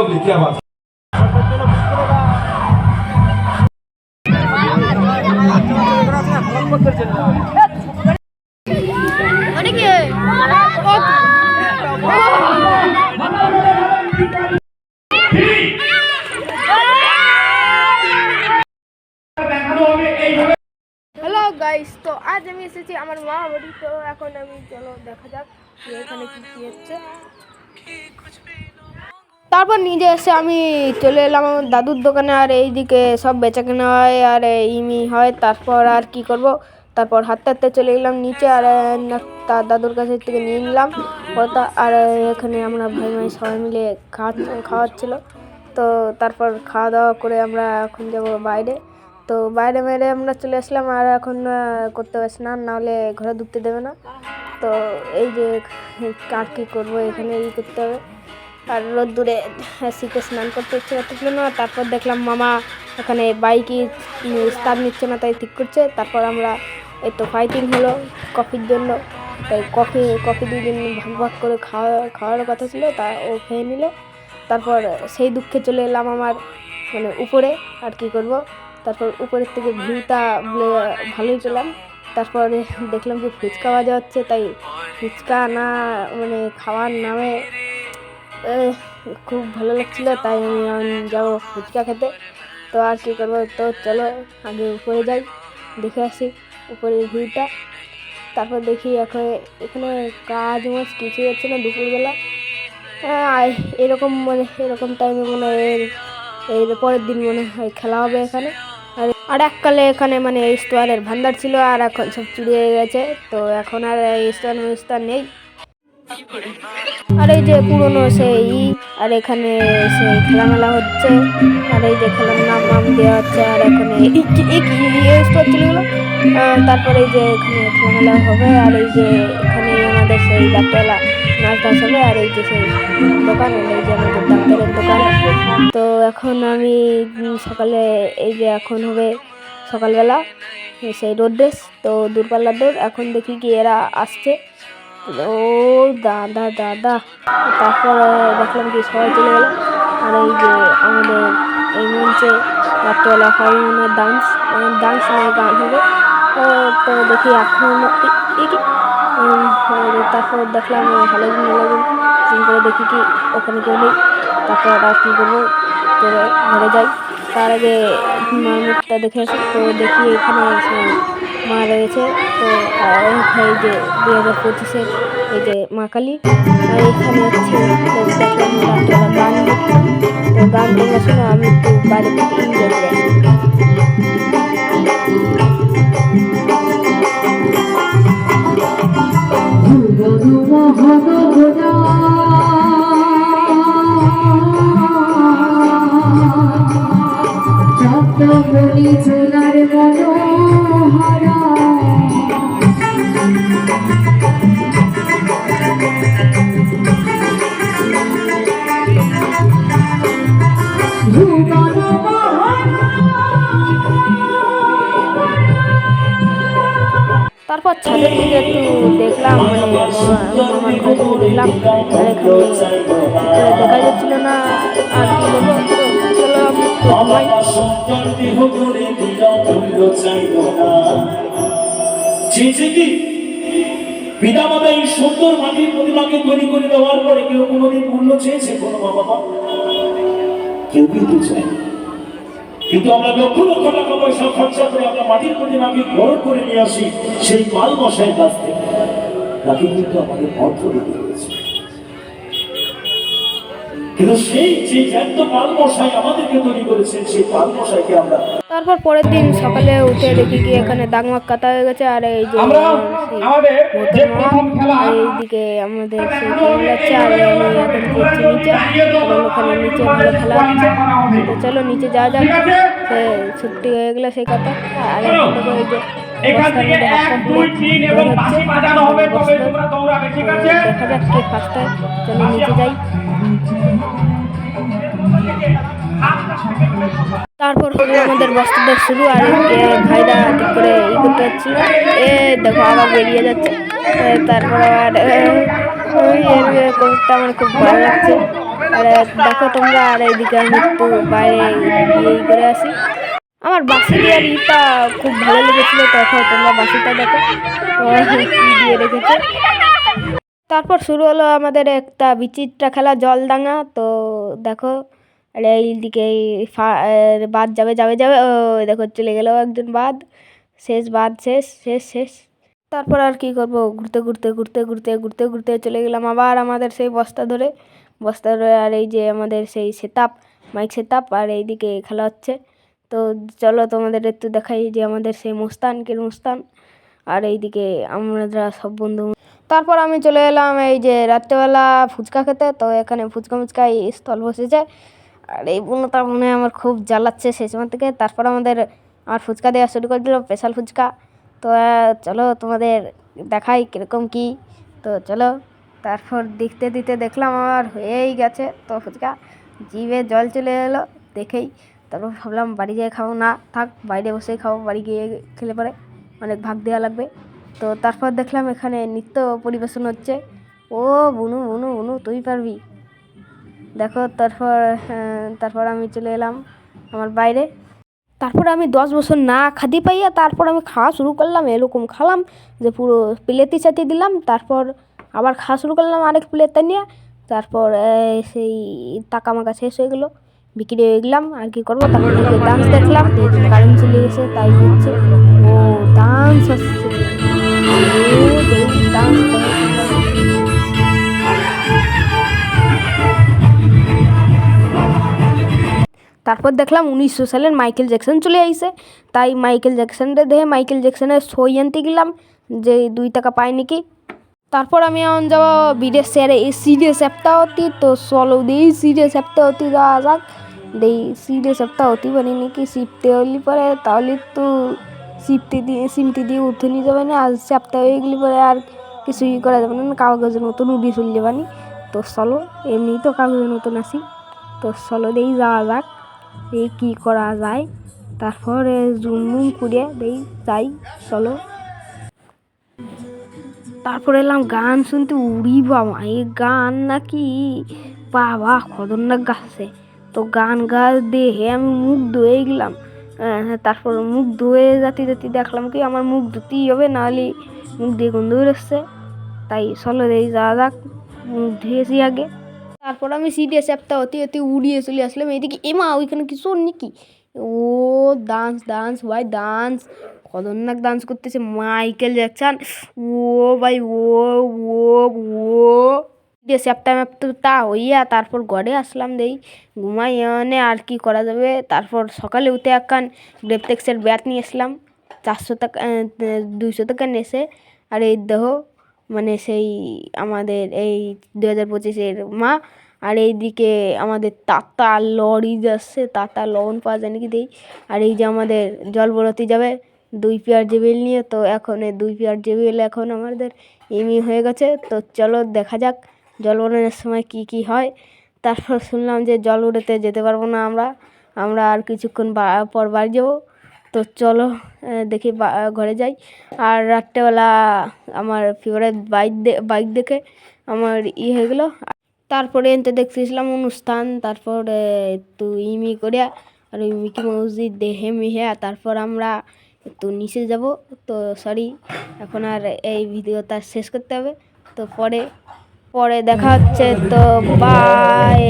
এটাও দেখি আবার? হ্যালো গাইস তো আজ আমি এসেছি আমার মা বাড়ি। তো এখন আমি চলো দেখা যাক এখানে কি কি হচ্ছে। তারপর নিজে এসে আমি চলে এলাম আমার দাদুর দোকানে, আর এইদিকে সব বেচা কেনা হয়, আর ইমি হয়, তারপর আর কি করব? তারপর হাঁটতে হাঁটতে চলে গেলাম নিচে, আর তার দাদুর কাছে থেকে নিয়ে নিলাম আর এখানে আমরা ভাই ভাই সবাই মিলে খাওয়া, খাওয়াচ্ছিলো। তো তারপর খাওয়া দাওয়া করে আমরা এখন যাব বাইরে। তো বাইরে বাইরে আমরা চলে আসলাম, আর এখন করতে হবে স্নান, নাহলে ঘরে ঢুকতে দেবে না। তো এই যে আর কি করব এখানে ই করতে হবে। আর রোদ্দুরে শীতে স্নান করতে ইচ্ছে করতেছিল না, তারপর দেখলাম মামা ওখানে বাইকই স্টার নিচ্ছে না, তাই ঠিক করছে। তারপর আমরা এই তো ফাইটিং হলো কফির জন্য। তাই কফি কফি দুদিন ভাগ ভাগ করে খাওয়া খাওয়ার কথা ছিল, তা ও খেয়ে নিল। তারপর সেই দুঃখে চলে এলাম আমার মানে উপরে, আর কি করব? তারপর উপরের থেকে ভিউটা ভালোই পেলাম। তারপরে দেখলাম যে ফুচকা বাজা হচ্ছে, তাই ফুচকা না মানে খাওয়ার নামে খুব ভালো লাগছিল তাই আমি যাব ফুচকা খেতে। তো আর কি করব? তো চলো আগে উপরে যাই দেখে আসি উপরের ভিউটা। তারপর দেখি এখন এখানে কাজ মাছ কিছুই হচ্ছে না দুপুরবেলা। হ্যাঁ, এরকম মানে এরকম টাইমে মনে হয় এর পরের দিন মনে হয় খেলা হবে এখানে। আর আর এককালে এখানে মানে এই স্টোয়ারের ভান্ডার ছিল আর এখন সব চুরি হয়ে গেছে। তো এখন আর স্টোয়ার স্টোয়ার নেই। আর এই যে পুরনো সেই, আর এখানে সেই খেলামেলা হচ্ছে, আর এই যে খেলার নাম নাম দেওয়া হচ্ছে, আর এখানে তারপরে যে এখানে খেলামেলা হবে, আর এই যে এখানে আমাদের সেই ডাক্তারলা নাচ টাচ হবে, আর এই যে সেই দোকান, এই যে আমাদের ডাক্তারের দোকান। তো এখন আমি সকালে এই যে এখন হবে সকালবেলা, সেই রোড রেস তো দূরপাল্লার দৌড়। এখন দেখি কি এরা আসছে। ও, দাদা দাদা। তারপর দেখলাম কি সবাই চলে গেল। আর এই যে আমাদের এই মঞ্চে রাত্রেবেলা হরমোনের ডান্স ডান্স নিয়ে গান হবে। তো দেখি এখন তারপর দেখলাম হ্যালোজিন হ্যালোজিন ফোন করে দেখি কি ওখানে কেউ তারপর আর কী করব? ঘরে যাই। তার আগে মুখটা দেখে আসি। তো দেখি এখানে মা রয়েছে। তো এই যে দু হাজার পঁচিশের এই যে মা কালী, আর এখানে হচ্ছে গান তো গান শোনো আমি একটু বাড়ি থেকে এনজয় করে। তারপর ছাদের দিকে একটু দেখলাম মানে ঘর দেখলাম দেখা যাচ্ছিল না আর কি বলব, তো চলো আমি একটু ঘুমাই চেয়েছে কি পিতা মাতা এই সুন্দর মাটির প্রতিমাকে তৈরি করে দেওয়ার পরে কেউ কোনোদিন মূল্য চেয়েছে কোনো মা বাবা কেউ কিন্তু চায়। কিন্তু আমরা লক্ষ লক্ষ টাকা পয়সা খরচা করে আমরা মাটির প্রতিমাকে গ্রহণ করে নিয়ে আসি, সেই মাল মশাইয়ের কাছ থেকে। তাকে কিন্তু আমাদের অর্থ দিতে হয়েছে। কিন্তু সেই যে জ্যান্ত পাল আমাদেরকে তৈরি করেছেন সেই পাল আমরা। তারপর পরের দিন সকালে উঠে দেখি কি এখানে দাগমাগ কাটা হয়ে গেছে আর এই যে আমাদের যে প্রথম খেলা এইদিকে আমাদের সেই খেলা যাচ্ছে আর আমি এখন করছি নিচে। কারণ ওখানে নিচে ভালো খেলা হচ্ছে তো চলো নিচে যাওয়া যাক। সে ছুটি হয়ে গেলে সেই কথা আর এখন এই যে এখান থেকে মধ্যে হাত এক পা দুই পুরো তিন বের এবং বাঁশি বাজানো হবে তবে তোমরা দৌড়াবে ঠিক আছে? দেখা যাক কে ফার্স্ট চলো নিচে যাই। তারপর হলো আমাদের বস্তাদের শুরু, আর ভাইরা ঠিক করে ই করতে হচ্ছিল এ দেখো, আবার বেরিয়ে যাচ্ছে। তারপর আবার এর কবিতা আমার খুব ভালো লাগছে। আর দেখো তোমরা, আর এইদিকে আমি একটু বাইরে ইয়ে করে আসি। আমার বাসি দেওয়ার ইটা খুব ভালো লেগেছিলো দেখো তোমরা বাসিটা দেখো। দিয়ে রেখেছে। তারপর শুরু হলো আমাদের একটা বিচিত্রা খেলা জলদাঙ্গা তো দেখো আর এই ফা- এর বাদ যাবে যাবে যাবে, ও দেখো চলে গেল একজন বাদ। শেষ বাদ, শেষ শেষ শেষ। তারপর আর কি করব? ঘুরতে ঘুরতে ঘুরতে ঘুরতে ঘুরতে ঘুরতে চলে গেলাম আবার আমাদের সেই বস্তা ধরে। বস্তা ধরে আর এই যে আমাদের সেই সেতাপ, মাইক সেতাপ আর এইদিকে খেলা হচ্ছে। তো চলো তোমাদের একটু দেখাই যে আমাদের সেই মুস্তান কির মুস্তান। আর এইদিকে আমরা সব বন্ধু। তারপর আমি চলে এলাম এই যে রাত্রেবেলা ফুচকা খেতে। তো এখানে ফুচকা মুচকা এই স্থল বসেছে। আর এই বুনটা মনে হয় আমার খুব জ্বালাচ্ছে, সেই সময় থেকে। তারপর আমাদের, আমার ফুচকা দেওয়া শুরু করে দিল স্পেশাল ফুচকা। তো চলো তোমাদের দেখাই কীরকম কি। তো চলো, তারপর দেখতে দিতে দেখলাম আমার হয়েই গেছে। তো ফুচকা জিভে জল চলে এলো, দেখেই। তারপর ভাবলাম বাড়ি যেয়ে খাব। না, থাক, বাইরে বসেই খাব, বাড়ি গিয়ে খেলে পরে অনেক ভাগ দেওয়া লাগবে। তো তারপর দেখলাম এখানে নৃত্য পরিবেশন হচ্ছে। ও, বুনু বুনু বুনু, তুই পারবি। দেখো, তারপর তারপর আমি চলে এলাম আমার বাইরে। তারপর আমি দশ বছর না খাদি পাইয়া তারপর আমি খাওয়া শুরু করলাম, এরকম খালাম যে পুরো প্লেটে চাটিয়ে দিলাম। তারপর আবার খাওয়া শুরু করলাম আরেক প্লেটটা নিয়ে তারপর সেই টাকা মাকা শেষ হয়ে গেলো, বিক্রি হয়ে গেলাম। আর কি করব? তারপর ডান্স দেখলাম। কারেন্ট চলে গেছে, তাই হচ্ছে ও ডান্স হচ্ছে। ডান্স তারপর দেখলাম উনিশশো সালের মাইকেল জ্যাকসন চলে আইসে তাই মাইকেল জ্যাকসনরে দেখে মাইকেল জ্যাকসনের সই আনতে গেলাম, যে দুই টাকা পাই নাকি। তারপর আমি এখন যাব বিদেশের এই সিরিয়াস অ্যাপটা অতি তো চলো দিই সিরিয়াস অ্যাপটা অতি যাওয়া যাক। দেই সিরিয়াস অ্যাপটা অতি পারি নাকি শিপতে হলি পরে, তাহলে তো শিপতে দিয়ে, সিমটি দিয়ে উঠে নিয়ে যাবে না আর চ্যাপটা হয়ে গেলে পরে আর কিছুই করা যাবে না, কাগজের মতন উড়ি চলে যাবানি তো চলো এমনি তো কাগজের মতন আসি তো চলো দেই, যাওয়া যাক। এই কী করা যায়? তারপরে জুম মুম করে দেই যাই চলো। তারপরে এলাম গান শুনতে উড়ি বাবা এই গান নাকি বাবা খতরনাক গাছে। তো গান গাছ দেখে আমি মুখ ধুয়ে গেলাম। আহ, তারপর মুখ ধুয়ে যাতে যাতে দেখলাম কি আমার মুখ ধুতেই হবে নাহলে মুখ দিয়ে গন্ধ বেরোচ্ছে। তাই চলো দেই যাওয়া যাক মুখ ধুয়েছি আগে। তারপর আমি সিরিয়াস অ্যাপটা অতি অতি উড়িয়ে চলে আসলাম। এইদিকে এমা, ওইখানে কিছু নাকি? ও ডান্স ডান্স ভাই ডান্স খতরনাক ডান্স করতেছে মাইকেল জ্যাকসন। ও ভাই, ও ও ও। সিরিয়াস অ্যাপটা ম্যাপটা হইয়া তারপর ঘরে আসলাম দেই। ঘুমাই এনে আর কি করা যাবে? তারপর সকালে উঠে একখান গ্রেপটেক্সের ব্যাট নিয়ে আসলাম। চারশো টাকা দুইশো টাকা নেছে। আর এই দেহ মানে সেই আমাদের এই দু হাজার পঁচিশের মা আর এইদিকে আমাদের তাতা লরি যাচ্ছে, তাতা লবণ পাওয়া যায় নাকি দেই? আর এই যে আমাদের জল বড়তে যাবে, দুই পেয়ার জেবেল নিয়ে, তো এখন এই দুই পেয়ার জেবেল এখন আমাদের এমই হয়ে গেছে। তো চলো দেখা যাক জল বরণের সময় কি কি হয়। তারপর শুনলাম যে জল উড়েতে যেতে পারব না আমরা আমরা আর কিছুক্ষণ পর বাড়ি যাব। তো চলো দেখি বা- ঘরে যাই। আর রাত্রেবেলা আমার ফেভারিট বাইক বাইক দেখে আমার ই হয়ে গেলো। তারপরে এনতে দেখতেছিলাম অনুষ্ঠান, তারপরে একটু ইমি করিয়া আর ওই মিকি মসজিদ দেহে মিহে তারপর আমরা একটু নিচে যাব। তো সরি এখন আর এই ভিডিওটা শেষ করতে হবে। তো পরে পরে দেখা হচ্ছে। তো বাই